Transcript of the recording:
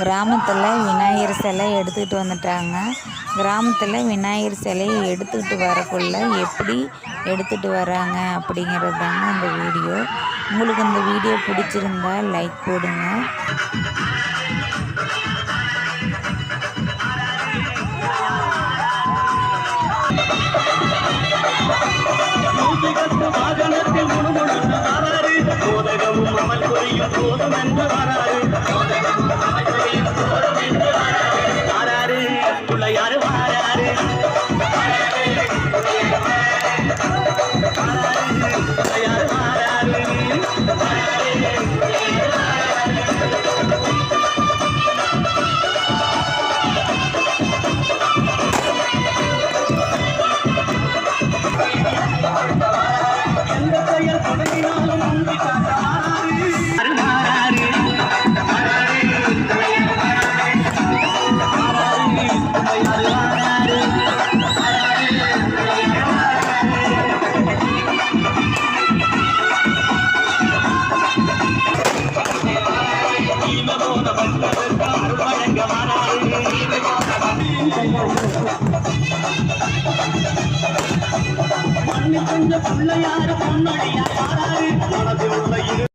கிராமத்தில் விநாயகர் சிலை எடுத்துக்கிட்டு வந்துட்டாங்க. கிராமத்தில் விநாயகர் சிலையை எடுத்துக்கிட்டு வரக்குள்ள எப்படி எடுத்துகிட்டு வராங்க அப்படிங்கிறது தாங்க இந்த வீடியோ. உங்களுக்கு இந்த வீடியோ பிடிச்சிருந்தா லைக் போடுங்க. வாகனத்தில் முணுமுணுத்த வராரு போதகமும் அமல் புரியும் போதும் என்ற வராரு மண்ணு கொஞ்ச பிள்ளையாரு பொன்னடியாரு வாராரு மனது உள்ள இரு